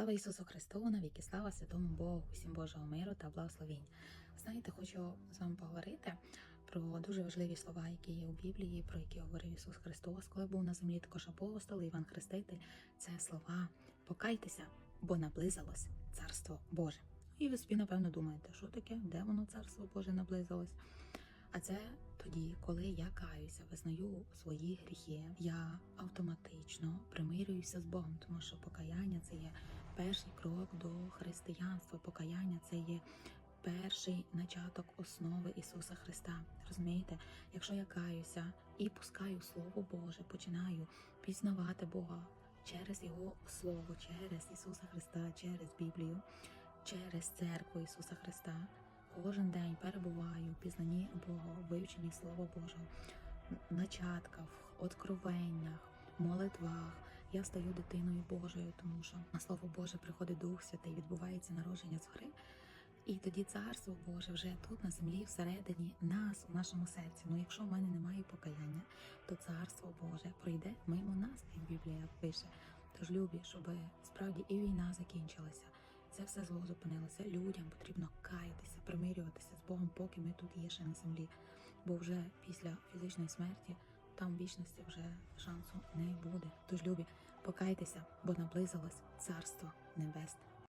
Слава Ісусу Христу, навіки слава святому Богу, всім Божого миру та благословінь. Знаєте, хочу з вами поговорити про дуже важливі слова, які є у Біблії, про які говорив Ісус Христос, коли був на землі також апостол, Іван Хреститель. Це слова покайтеся, бо наблизилось Царство Боже. І ви собі, напевно, думаєте, що таке, де воно Царство Боже наблизилось? А це тоді, коли я каюся, визнаю свої гріхи, я автоматично примирююся з Богом, тому що покаяння це є перший крок до християнства. Покаяння це є перший начаток основи Ісуса Христа. Розумієте, якщо я каюся і пускаю Слово Боже, починаю пізнавати Бога через Його Слово, через Ісуса Христа, через Біблію, через церкву Ісуса Христа. Кожен день перебуваю в пізнанні Бога, вивченні Слова Божого, начатках, откровеннях, молитвах. Я стаю дитиною Божою, тому що на Слово Боже приходить Дух Святий, відбувається народження згори. І тоді царство Боже вже тут на землі, всередині нас, у нашому серці. Ну якщо в мене немає покаяння, то царство Боже пройде мимо нас, як Біблія пише. Тож любі, щоб справді і війна закінчилася. Це все зло зупинилося. Людям потрібно каятися, примирюватися з Богом, поки ми тут є ще на землі. Бо вже після фізичної смерті там вічності вже шансу не буде. Тож любі, покайтеся, бо наблизилось царство небесне.